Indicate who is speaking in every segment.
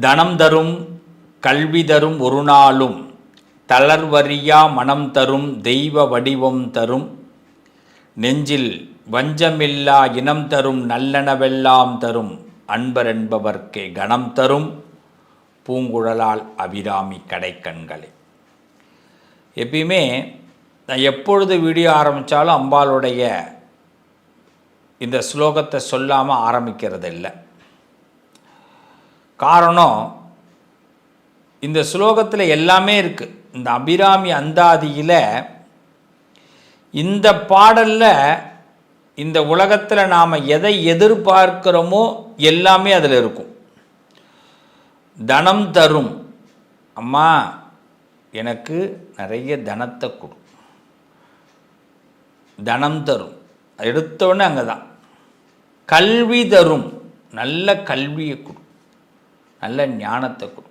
Speaker 1: தனம் தரும் கல்வி தரும் ஒரு நாளும் தளர்வறியா மனம் தரும் தெய்வ வடிவம் தரும். நெஞ்சில் வஞ்சமில்லா இனம் தரும் நல்லனவெல்லாம் தரும். அன்பர் என்பவர்க்கே கணம் தரும். பூங்குழலால் அபிராமி கடைக்கண்களே. எப்பயுமே நான் எப்பொழுது வீடியோ ஆரம்பித்தாலும் அம்பாளுடைய இந்த ஸ்லோகத்தை சொல்லாமல் ஆரம்பிக்கிறது இல்லை காரணம் இந்த ஸ்லோகத்தில் எல்லாமே இருக்குது இந்த அபிராமி அந்தாதியில் இந்த பாடலில் இந்த உலகத்தில் நாம் எதை எதிர்பார்க்கிறோமோ எல்லாமே அதில் இருக்கும். தனம் தரும். அம்மா எனக்கு நிறைய தனத்தை கொடு. தனம் தரும். எடுத்தோடனே அங்கே தான் கல்வி தரும். நல்ல கல்வியை கொடு. நல்ல ஞானத்தை கொடு.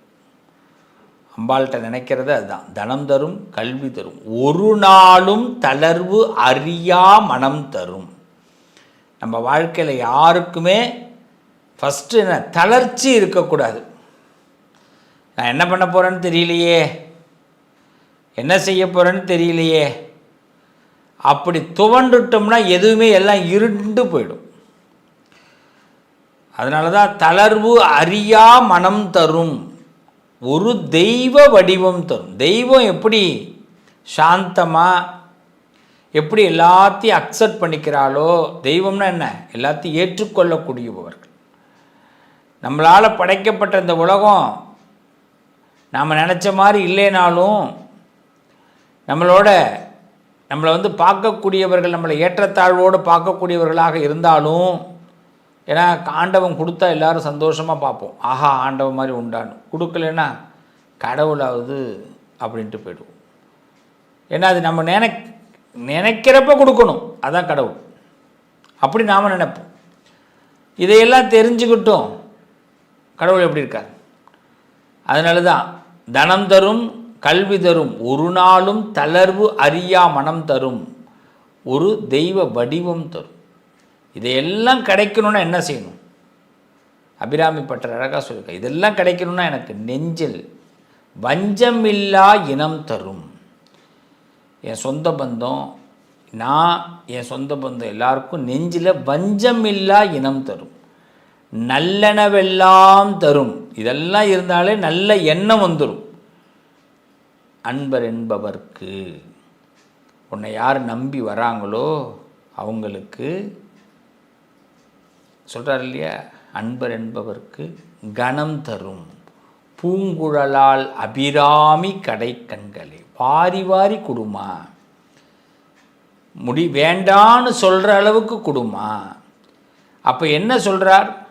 Speaker 1: அம்பாள்கிட்ட நினைக்கிறது அதுதான். தனம் தரும் கல்வி தரும். ஒரு நாளும் தளர்வு அறியா மனம் தரும். நம்ம வாழ்க்கையில் யாருக்குமே ஃபஸ்ட்டு என்ன? தளர்ச்சி இருக்கக்கூடாது. நான் என்ன பண்ண போகிறேன்னு தெரியலையே. என்ன செய்ய போகிறேன்னு தெரியலையே. அப்படி துவண்டுட்டோம்னா எதுவுமே எல்லாம் இருண்டு போயிடும். அதனால தான் தளர்வு அறியா மனம் தரும். ஒரு தெய்வ வடிவம் தரும். தெய்வம் எப்படி சாந்தமாக எப்படி எல்லாத்தையும் அக்செப்ட் பண்ணிக்கிறாளோ தெய்வம்னா என்ன? எல்லாத்தையும் ஏற்றுக்கொள்ளக்கூடியவர்கள். நம்மளால் படைக்கப்பட்ட இந்த உலகம் நாம் நினச்ச மாதிரி இல்லைனாலும் நம்மளோட நம்மளை வந்து பார்க்கக்கூடியவர்கள் நம்மளை ஏற்றத்தாழ்வோடு பார்க்கக்கூடியவர்களாக இருந்தாலும் ஏன்னா ஆண்டவன் கொடுத்தா எல்லாரும் சந்தோஷமாக பார்ப்போம். ஆஹா ஆண்டவன் மாதிரி உண்டான்னு கொடுக்கலன்னா கடவுளாவது அப்படின்ட்டு போயிடுவோம். ஏன்னா அது நம்ம நினை நினைக்கிறப்ப கொடுக்கணும். அதான் கடவுள். அப்படி நாம் நினைப்போம். இதையெல்லாம் தெரிஞ்சுக்கிட்டோம். கடவுள் எப்படி இருக்கார்? அதனால தான் தனம் தரும் கல்வி தரும் ஒரு நாளும் தளர்வு அறியா மனம் தரும். ஒரு தெய்வ வடிவம் தரும். இதையெல்லாம் கிடைக்கணும்னா என்ன செய்யணும்? அபிராமி பட்டர் அழகாக சொல்லியிருக்க இதெல்லாம் கிடைக்கணும்னா எனக்கு நெஞ்சில் வஞ்சமில்லா இனம் தரும். என் சொந்த பந்தம் நான் என் சொந்த பந்தம் எல்லாருக்கும் நெஞ்சில் வஞ்சமில்லா இனம் தரும். நல்லெனவெல்லாம் தரும். இதெல்லாம் இருந்தாலே நல்ல எண்ணம் வந்துடும் அன்பர் என்பவர்க்கு உன்னை யார் நம்பி வராங்களோ அவங்களுக்கு சொல்கிறார் இல்லையா? அன்பர் என்பவருக்கு கணம் தரும். பூங்குழலால் அபிராமி கடை கண்களே வாரி வாரி கொடுமா. முடி வேண்டான்னு சொல்கிற அளவுக்கு கொடுமா. அப்போ என்ன சொல்கிறார்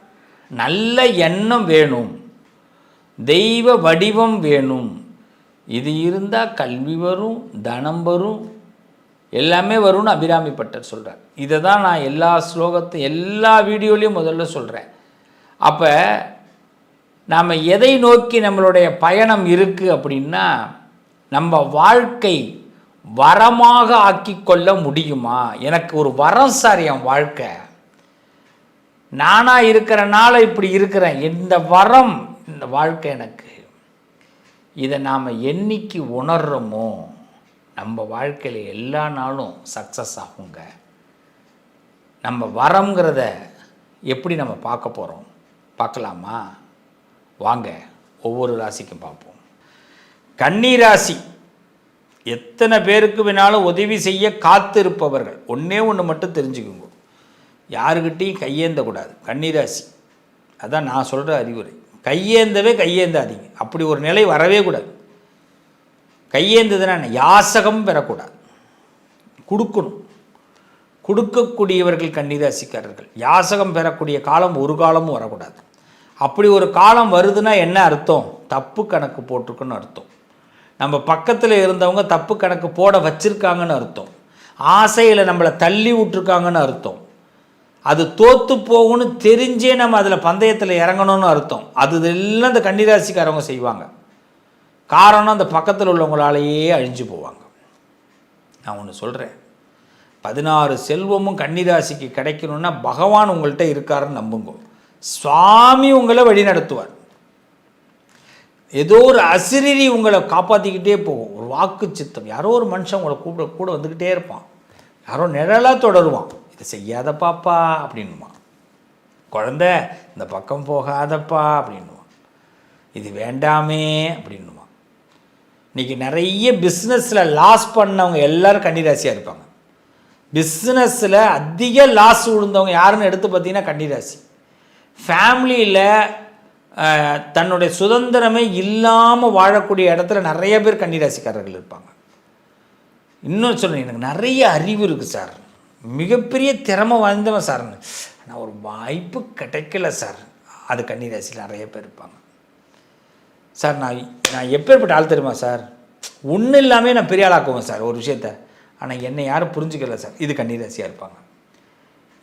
Speaker 1: நல்ல எண்ணம் வேணும். தெய்வ வடிவம் வேணும். இது இருந்தால் கல்வி வரும் தனம் வரும் எல்லாமே வரும்னு அபிராமி பட்டர் சொல்கிறார் இதை தான் நான் எல்லா ஸ்லோகத்தை எல்லா வீடியோலையும் முதல்ல சொல்கிறேன் அப்போ நாம் எதை நோக்கி நம்மளுடைய பயணம் இருக்குது அப்படின்னா நம்ம வாழ்க்கை வரமாக ஆக்கிக்கொள்ள முடியுமா? எனக்கு ஒரு வரம் சார் என் வாழ்க்கை. நானாக இருக்கிறனால இப்படி இருக்கிறேன். இந்த வரம் இந்த வாழ்க்கை எனக்கு. இதை நாம் என்னைக்கு உணர்றோமோ நம்ம வாழ்க்கையில் எல்லா நாளும் சக்ஸஸ் ஆகுங்க. நம்ம வரங்கிறத எப்படி நம்ம பார்க்க போகிறோம் பார்க்கலாமா? வாங்க ஒவ்வொரு ராசிக்கும் பார்ப்போம். கன்னிராசி எத்தனை பேருக்கு வேணாலும் உதவி செய்ய காத்திருப்பவர்கள்? ஒன்றே ஒன்று மட்டும் தெரிஞ்சுக்கோங்க. யாருக்கிட்டையும் கையேந்தக்கூடாது. கன்னிராசி அதான் நான் சொல்கிற அறிவுரை. கையேந்தவே கையேந்தாதீங்க. அப்படி ஒரு நிலை வரவே கூடாது. கையேந்ததுன்னா யாசகம் பெறக்கூடாது. கொடுக்கணும். கொடுக்கக்கூடியவர்கள் கன்னிராசிக்காரர்கள். யாசகம் பெறக்கூடிய காலம் ஒரு காலமும் வரக்கூடாது. அப்படி ஒரு காலம் வருதுன்னா என்ன அர்த்தம்? தப்பு கணக்கு போட்டிருக்குன்னு அர்த்தம். நம்ம பக்கத்தில் இருந்தவங்க தப்பு கணக்கு போட வச்சுருக்காங்கன்னு அர்த்தம். ஆசையில் நம்மளை தள்ளி விட்டுருக்காங்கன்னு அர்த்தம். அது தோற்று போகும்னு தெரிஞ்சே நம்ம அதில் பந்தயத்தில் இறங்கணும்னு அர்த்தம். அது எல்லாம் இந்த கன்னிராசிக்காரவங்க செய்வாங்க. காரணம் அந்த பக்கத்தில் உள்ளவங்களாலேயே அழிஞ்சு போவாங்க. நான் ஒன்று சொல்கிறேன் பதினாறு செல்வமும் கன்னிராசிக்கு கிடைக்கணும்னா பகவான் உங்கள்கிட்ட இருக்காருன்னு நம்புங்க. சுவாமி உங்களை வழி நடத்துவார். ஏதோ ஒரு அசிரிரி உங்களை காப்பாற்றிக்கிட்டே போகும். ஒரு வாக்கு சித்தம். யாரோ ஒரு மனுஷன் உங்களை கூட கூட வந்துக்கிட்டே இருப்பான். யாரோ நிழலாக தொடருவான். இதை செய்யாத பாப்பா அப்படின்மா குழந்த இந்த பக்கம் போகாதப்பா அப்படின்னுவான். இது வேண்டாமே அப்படின்னுமா இன்றைக்கி நிறைய பிஸ்னஸில் லாஸ் பண்ணவங்க எல்லாரும் கன்னிராசியாக இருப்பாங்க. பிஸ்னஸில் அதிக லாஸ் விழுந்தவங்க யாருன்னு எடுத்து பார்த்தீங்கன்னா கன்னிராசி. ஃபேமிலியில் தன்னுடைய சுதந்திரமே இல்லாமல் வாழக்கூடிய இடத்துல நிறைய பேர் கன்னிராசிக்காரர்கள் இருப்பாங்க. இன்னும் சொல்லணும் எனக்கு நிறைய அறிவு இருக்குது சார் மிகப்பெரிய திறமை வாய்ந்தவன் சார் ஆனால் ஒரு வாய்ப்பு கிடைக்கல சார் அது கன்னிராசியில் நிறைய பேர் இருப்பாங்க. சார் நான் நான் எப்பேற்பட்ட ஆள் தெரியுமா சார்? ஒன்றும் இல்லாமல் நான் பெரிய ஆளாக்குவேன் சார் ஒரு விஷயத்த. ஆனால் என்னை யாரும் புரிஞ்சுக்கல சார். இது கன்னிராசியாக இருப்பாங்க.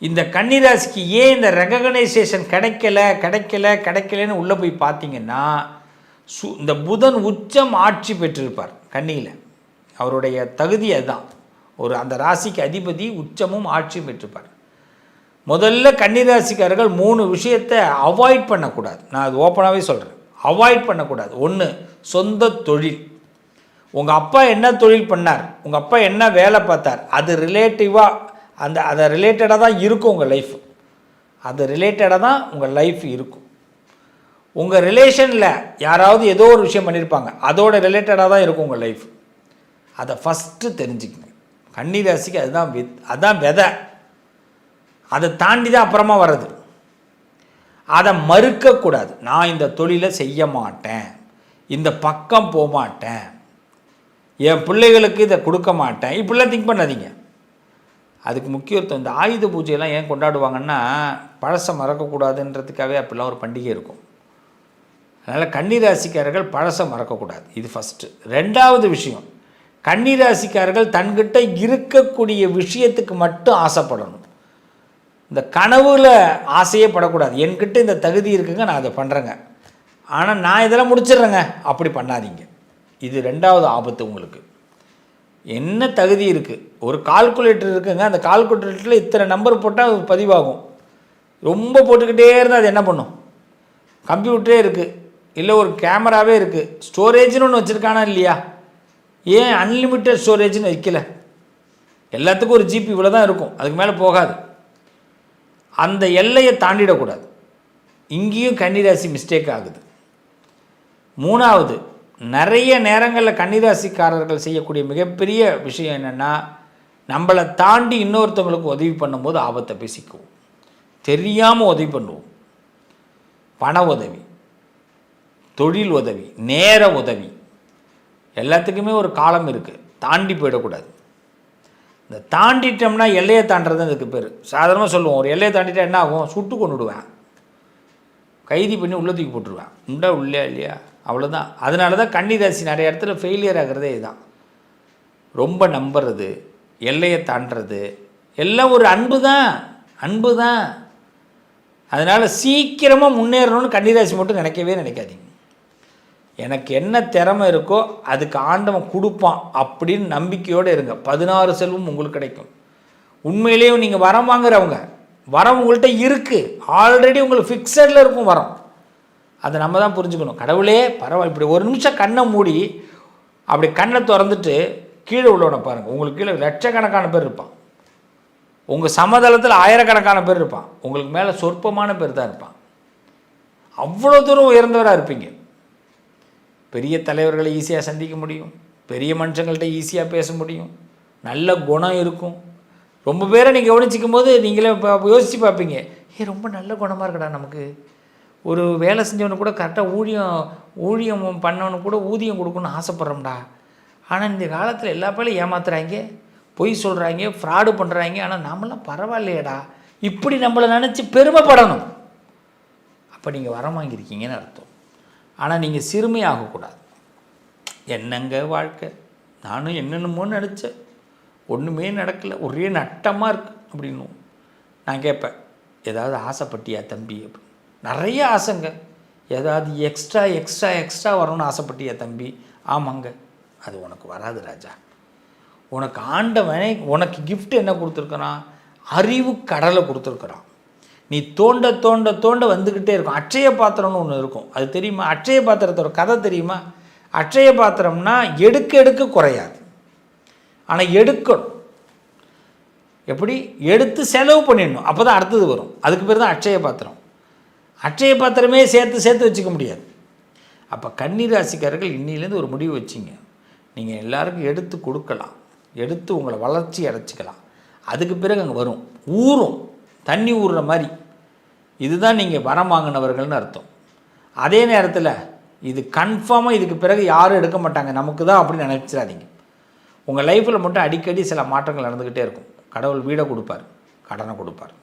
Speaker 1: இந்த கன்னிராசிக்கு ஏன் இந்த ரெகனைசேஷன் கிடைக்கல கிடைக்கல கிடைக்கலன்னு உள்ளே போய் பார்த்தீங்கன்னா சு இந்த புதன் உச்சம் ஆட்சி பெற்றிருப்பார் கன்னியில். அவருடைய தகுதி அதுதான். ஒரு அந்த ராசிக்கு அதிபதி உச்சமும் ஆட்சி பெற்றிருப்பார். முதல்ல கன்னிராசிக்காரர்கள் மூணு விஷயத்தை அவாய்ட் பண்ணக்கூடாது. நான் அது ஓப்பனாகவே சொல்கிறேன் அவாய்ட் பண்ணக்கூடாது. ஒன்று சொந்த தொழில். உங்கள் அப்பா என்ன தொழில் பண்ணார்? உங்கள் அப்பா என்ன வேலை பார்த்தார்? அது ரிலேட்டிவாக அந்த அதை ரிலேட்டடாக தான் இருக்கும் உங்கள் லைஃப் அது ரிலேட்டடாக தான் உங்கள் லைஃப் இருக்கும். உங்கள் ரிலேஷனில் யாராவது ஏதோ ஒரு விஷயம் பண்ணியிருப்பாங்க அதோட ரிலேட்டடாக தான் இருக்கும் உங்கள் லைஃப் அதை ஃபஸ்ட்டு தெரிஞ்சுக்கங்க. கன்னிராசிக்கு அதுதான் வித் அதுதான் விதை. அதை தாண்டி தான் அப்புறமா வர்றது. அதை மறுக்கக்கூடாது. நான் இந்த தொழிலை செய்ய மாட்டேன். இந்த பக்கம் போக மாட்டேன். என் பிள்ளைகளுக்கு இதை கொடுக்க மாட்டேன். இப்படிலாம் திங்க் பண்ணாதீங்க. அதுக்கு முக்கியத்துவம் இந்த ஆயுத பூஜையெல்லாம் ஏன் கொண்டாடுவாங்கன்னா பழசை மறக்கக்கூடாதுன்றதுக்காகவே அப்படிலாம் ஒரு பண்டிகை இருக்கும். அதனால் கன்னிராசிக்காரர்கள் பழசை மறக்கக்கூடாது. இது ஃபஸ்ட்டு ரெண்டாவது விஷயம் கன்னிராசிக்காரர்கள் தன்கிட்ட இருக்கக்கூடிய விஷயத்துக்கு மட்டும் ஆசைப்படணும். இந்த கனவுல ஆசையே படக்கூடாது. என்கிட்ட இந்த தகுதி இருக்குங்க நான் அதை பண்ணுறேங்க ஆனால் நான் இதெல்லாம் முடிச்சிடுறேங்க. அப்படி பண்ணாதீங்க. இது ரெண்டாவது ஆபத்து உங்களுக்கு. என்ன தகுதி இருக்குது ஒரு கால்குலேட்டர் இருக்குங்க. அந்த கால்குலேட்டரில் இத்தனை நம்பர் போட்டால் அது பதிவாகும். ரொம்ப போட்டுக்கிட்டே இருந்தால் அது என்ன பண்ணும்? கம்ப்யூட்டரே இருக்குது இல்லை ஒரு கேமராவே இருக்குது ஸ்டோரேஜ்னு ஒன்று வச்சுருக்கானா இல்லையா? ஏன் அன்லிமிட்டெட் ஸ்டோரேஜ்னு வைக்கல? எல்லாத்துக்கும் ஒரு ஜிபி இவ்வளோ தான் இருக்கும். அதுக்கு மேலே போகாது. அந்த எல்லையை தாண்டிடக்கூடாது. இங்கேயும் கன்னிராசி மிஸ்டேக் ஆகுது. மூணாவது நிறைய நேரங்களில் கன்னிராசிக்காரர்கள் செய்யக்கூடிய மிகப்பெரிய விஷயம் என்னென்னா நம்மளை தாண்டி இன்னொருத்தவங்களுக்கு உதவி பண்ணும்போது ஆபத்தை பேசிக்குவோம். தெரியாமல் உதவி பண்ணுவோம். பண உதவி தொழில் உதவி நேர உதவி எல்லாத்துக்குமே ஒரு காலம் இருக்குது தாண்டி போயிடக்கூடாது. இந்த தாண்டிட்டோம்னா எல்லையை தாண்டுறது அதுக்கு பேர். சாதாரணமாக சொல்லுவோம் ஒரு எல்லையை தாண்டிட்டா என்ன ஆகும்? சுட்டு கொண்டுடுவேன் கைதி பண்ணி உள்ள தூக்கி போட்டுருவேன். உண்டா உள்ளே இல்லையா? அவ்வளோதான் அதனால தான் கன்னிராசி நிறைய இடத்துல ஃபெயிலியர் ஆகிறதே இதுதான். ரொம்ப நம்புறது எல்லையை தாண்டுறது. எல்லாம் ஒரு அன்பு தான் அன்பு தான் அதனால் சீக்கிரமாக முன்னேறணும்னு கன்னிராசி மட்டும் நினைக்கவே நினைக்காதீங்க. எனக்கு என்ன திறமை இருக்கோ அதுக்கு ஆண்டவன் கொடுப்பான் அப்படின்னு நம்பிக்கையோடு இருங்க. பதினாறு செல்வம் உங்களுக்கு கிடைக்கும். உண்மையிலேயும் நீங்கள் வரம் வாங்குறவங்க வரம் உங்கள்கிட்ட இருக்குது ஆல்ரெடி உங்களுக்கு ஃபிக்ஸடில் இருக்கும் வரம். அதை நம்ம தான் புரிஞ்சுக்கணும். கடவுளே பரவாயில்ல இப்படி ஒரு நிமிஷம் கண்ணை மூடி அப்படி கண்ணை திறந்துட்டு கீழே உள்ளவனை பாருங்கள் உங்களுக்கு கீழே லட்சக்கணக்கான பேர் இருப்பான். உங்கள் சமதளத்தில் ஆயிரக்கணக்கான பேர் இருப்பான். உங்களுக்கு மேலே சொற்பமான பேர் தான் இருப்பான். அவ்வளோ தூரம் உயர்ந்தவராக இருப்பீங்க. பெரிய தலைவர்களை ஈஸியாக சந்திக்க முடியும். பெரிய மனுஷங்கள்ட்ட ஈஸியாக பேச முடியும். நல்ல குணம் இருக்கும். ரொம்ப பேரை நீங்கள் கவனிச்சிக்கும் போது நீங்களே யோசித்து பார்ப்பீங்க. ஏ ரொம்ப நல்ல குணமாக இருக்கடா நமக்கு. ஒரு வேலை செஞ்சவனு கூட கரெக்டாக ஊழியம் ஊழியம் பண்ணவனு கூட ஊதியம் கொடுக்கணும்னு ஆசைப்பட்றோம்டா. ஆனால் இந்த காலத்தில் எல்லா பேரும் ஏமாத்துறாங்க. பொய் சொல்கிறாங்க ஃப்ராடு பண்ணுறாங்க ஆனால் நம்மளாம் பரவாயில்லையடா. இப்படி நம்மளை நினச்சி பெருமைப்படணும். அப்போ நீங்கள் வரம் வாங்கியிருக்கீங்கன்னு அர்த்தம். ஆனால் நீங்கள் சிறுமையாகக்கூடாது. என்னங்க வாழ்க்கை? நானும் என்னென்னமோ நினச்சேன் ஒன்றுமே நடக்கலை. ஒரே நட்டமாக இருக்குது அப்படின்னும் நான் கேட்பேன். ஏதாவது ஆசைப்பட்டியா தம்பி அப்படின்னு. நிறைய ஆசைங்க. ஏதாவது எக்ஸ்ட்ரா எக்ஸ்ட்ரா எக்ஸ்ட்ரா வரணும்னு ஆசைப்பட்டியா தம்பி? ஆமாங்க. அது உனக்கு வராது ராஜா. உனக்கு ஆண்டவனே உனக்கு கிஃப்ட் என்ன கொடுத்துருக்குறான்? அறிவு கடலை கொடுத்துருக்குறான். நீ தோண்ட தோண்ட தோண்ட வந்துக்கிட்டே இருக்கும். அட்சய பாத்திரம்னு ஒன்று இருக்கும். அது தெரியுமா? அட்சய பாத்திரத்தோட கதை தெரியுமா? அட்சய பாத்திரம்னா எடுக்க எடுக்க குறையாது. ஆனால் எடுக்கணும். எப்படி? எடுத்து செலவு பண்ணிடணும். அப்போ தான் அடுத்தது வரும். அதுக்கு பேர் தான் அட்சய பாத்திரம். அட்சய பாத்திரமே சேர்த்து சேர்த்து வச்சுக்க முடியாது. அப்போ கன்னிராசிக்காரர்கள் இன்னிலேருந்து ஒரு முடிவு வச்சிங்க. நீங்கள் எல்லாருக்கும் எடுத்து கொடுக்கலாம். எடுத்து உங்களை வளர்ச்சி அடைச்சிக்கலாம். அதுக்கு பிறகு அங்கே வரும். ஊறும். தண்ணி ஊறுற மாதிரி. இதுதான் நீங்கள் வரம் வாங்கினவர்கள்னு அர்த்தம். அதே நேரத்தில் இது கன்ஃபார்மாக இதுக்கு பிறகு யாரும் எடுக்க மாட்டாங்க. நமக்கு தான் அப்படின்னு நினச்சிடாதீங்க. உங்கள் லைஃப்பில் மட்டும் அடிக்கடி சில மாற்றங்கள் நடந்துக்கிட்டே இருக்கும். கடவுள் வீடை கொடுப்பார் கடனை கொடுப்பார்.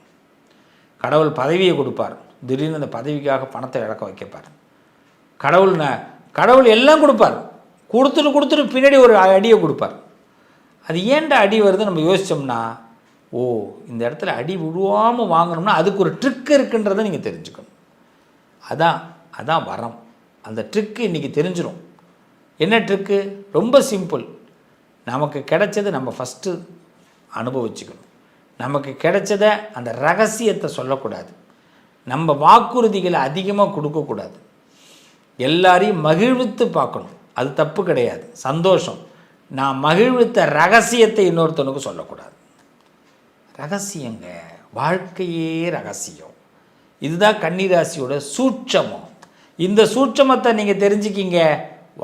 Speaker 1: கடவுள் பதவியை கொடுப்பார். திடீர்னு அந்த பதவிக்காக பணத்தை இழக்க வைக்கப்பார். கடவுள் கடவுள் எல்லாம் கொடுப்பார். கொடுத்துட்டு கொடுத்துட்டு பின்னாடி ஒரு அடியை கொடுப்பார். அது ஏன்டா அடி வருது நம்ம யோசித்தோம்னா ஓ இந்த இடத்துல அடி விழுவாமல் வாங்கணும்னா அதுக்கு ஒரு ட்ரிக் இருக்குன்றதை நீங்கள் தெரிஞ்சுக்கணும். அதான் அதான் வரம். அந்த ட்ரிக்கு இன்றைக்கி தெரிஞ்சிடும் என்ன ட்ரிக்கு ரொம்ப சிம்பிள் நமக்கு கிடைச்சதை நம்ம ஃபஸ்ட்டு அனுபவிச்சுக்கணும். நமக்கு கிடைச்சத அந்த ரகசியத்தை சொல்லக்கூடாது. நம்ம வாக்குறுதிகளை அதிகமாக கொடுக்கக்கூடாது. எல்லாரையும் மகிழ்வித்து பார்க்கணும். அது தப்பு கிடையாது. சந்தோஷம். நான் மகிழ்வித்த ரகசியத்தை இன்னொருத்தனுக்கு சொல்லக்கூடாது. ரகசியங்க. வாழ்க்கையே ரகசியம். இதுதான் கன்னிராசியோட சூட்சமம். இந்த சூட்சமத்தை நீங்கள் தெரிஞ்சுக்கிங்க.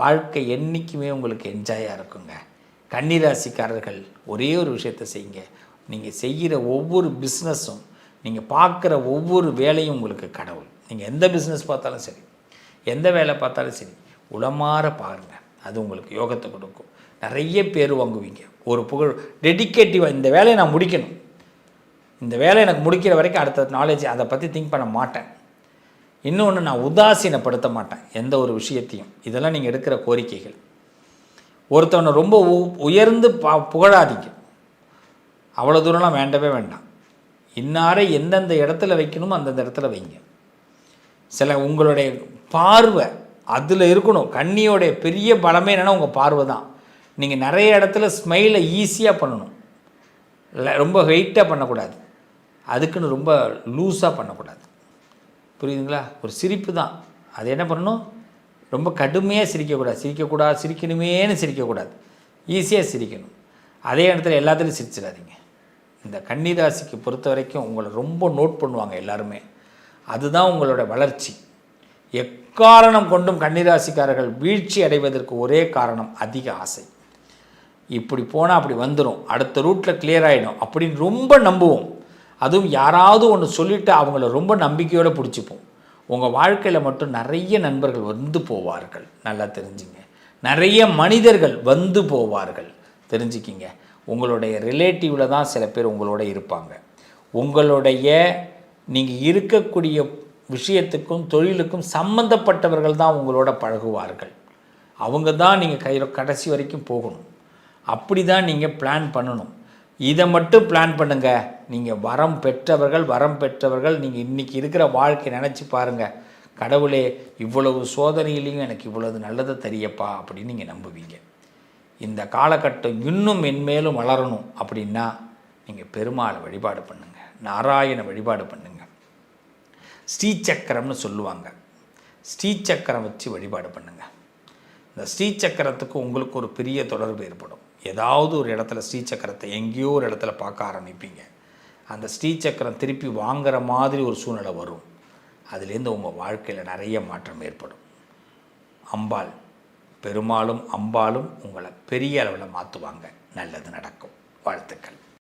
Speaker 1: வாழ்க்கை என்றைக்குமே உங்களுக்கு என்ஜாயாக இருக்குங்க. கன்னிராசிக்காரர்கள் ஒரே ஒரு விஷயத்தை செய்யுங்க. நீங்கள் செய்கிற ஒவ்வொரு பிஸ்னஸும் நீங்கள் பார்க்குற ஒவ்வொரு வேலையும் உங்களுக்கு கடவுள். நீங்கள் எந்த பிஸ்னஸ் பார்த்தாலும் சரி எந்த வேலை பார்த்தாலும் சரி உளமாற பாருங்கள் அது உங்களுக்கு யோகத்தை கொடுக்கும். நிறைய பேர் வாங்குவீங்க. ஒரு புகழ் டெடிக்கேட்டிவாக இந்த வேலையை நான் முடிக்கணும். இந்த வேலை எனக்கு முடிக்கிற வரைக்கும் அடுத்த நாலேஜ் அதை பற்றி திங்க் பண்ண மாட்டேன். இன்னொன்று நான் உதாசீனப்படுத்த மாட்டேன் எந்த ஒரு விஷயத்தையும். இதெல்லாம் நீங்கள் எடுக்கிற கோரிக்கைகள். ஒருத்தவனை ரொம்ப உ- உயர்ந்து பா புகழாதீங்க. அவ்வளோ தூரம்லாம் வேண்டவே வேண்டாம். இன்னாரை எந்தெந்த இடத்துல வைக்கணுமோ அந்தந்த இடத்துல வைங்க. சில உங்களுடைய பார்வை அதில் இருக்கணும். கண்ணியோடைய பெரிய பலமே என்னென்னா உங்கள் பார்வை தான். நீங்கள் நிறைய இடத்துல ஸ்மைலை ஈஸியாக பண்ணணும். ரொம்ப வெயிட்டாக பண்ணக்கூடாது. அதுக்குன்னு ரொம்ப லூஸாக பண்ணக்கூடாது. புரியுதுங்களா? ஒரு சிரிப்பு தான். அது என்ன பண்ணணும்? ரொம்ப கடுமையாக சிரிக்கக்கூடாது. சிரிக்கக்கூடாது சிரிக்கணுமேனு சிரிக்கக்கூடாது. ஈஸியாக சிரிக்கணும். அதே இடத்துல எல்லாத்துலேயும் சிரிச்சிடாதீங்க. இந்த கன்னிராசிக்கு பொறுத்த வரைக்கும் உங்களை ரொம்ப நோட் பண்ணுவாங்க எல்லாருமே. அதுதான் உங்களோட வளர்ச்சி. எக்காரணம் கொண்டும் கன்னிராசிக்காரர்கள் வீழ்ச்சி அடைவதற்கு ஒரே காரணம் அதிக ஆசை. இப்படி போனால் அப்படி வந்துடும் அடுத்த ரூட்டில் கிளியர் ஆகிடும் அப்படின்னு ரொம்ப நம்புவோம். அதுவும் யாராவது ஒன்று சொல்லிவிட்டு அவங்கள ரொம்ப நம்பிக்கையோடு பிடிச்சிப்போம். உங்கள் வாழ்க்கையில் மட்டும் நிறைய நண்பர்கள் வந்து போவார்கள். நல்லா தெரிஞ்சுங்க. நிறைய மனிதர்கள் வந்து போவார்கள். தெரிஞ்சுக்கிங்க. உங்களுடைய ரிலேட்டிவில் தான் சில பேர் உங்களோட இருப்பாங்க. உங்களுடைய நீங்கள் இருக்கக்கூடிய விஷயத்துக்கும் தொழிலுக்கும் சம்பந்தப்பட்டவர்கள் தான் உங்களோட பழகுவார்கள். அவங்க தான் நீங்கள் கையில் கடைசி வரைக்கும் போகணும். அப்படி தான் நீங்கள் பிளான் பண்ணணும். இதை மட்டும் பிளான் பண்ணுங்க. நீங்கள் வரம் பெற்றவர்கள் வரம் பெற்றவர்கள் நீங்கள் இன்றைக்கி இருக்கிற வாழ்க்கை நினச்சி பாருங்கள் கடவுளே இவ்வளவு சோதனையிலையும் எனக்கு இவ்வளவு நல்லதை தெரியப்பா அப்படின்னு நீங்கள் நம்புவீங்க. இந்த காலகட்டம் இன்னும் மென்மேலும் வளரணும் அப்படின்னா நீங்கள் பெருமாளை வழிபாடு பண்ணுங்கள் நாராயண வழிபாடு பண்ணுங்கள் ஸ்ரீசக்கரம்னு சொல்லுவாங்க. ஸ்ரீசக்கரம் வச்சு வழிபாடு பண்ணுங்கள் இந்த ஸ்ரீசக்கரத்துக்கு உங்களுக்கு ஒரு பெரிய தொடர்பு ஏற்படும். ஏதாவது ஒரு இடத்துல ஸ்ரீசக்கரத்தை எங்கேயோ ஒரு இடத்துல பார்க்க ஆரம்பிப்பீங்க. அந்த ஸ்ரீசக்கரம் திருப்பி வாங்குற மாதிரி ஒரு சூழ்நிலை வரும். அதுலேருந்து உங்கள் வாழ்க்கையில் நிறைய மாற்றம் ஏற்படும். அம்பாள் பெருமாளும் அம்பாளும் உங்களை பெரிய அளவில் மாற்றுவாங்க நல்லது நடக்கும். வாழ்த்துக்கள்.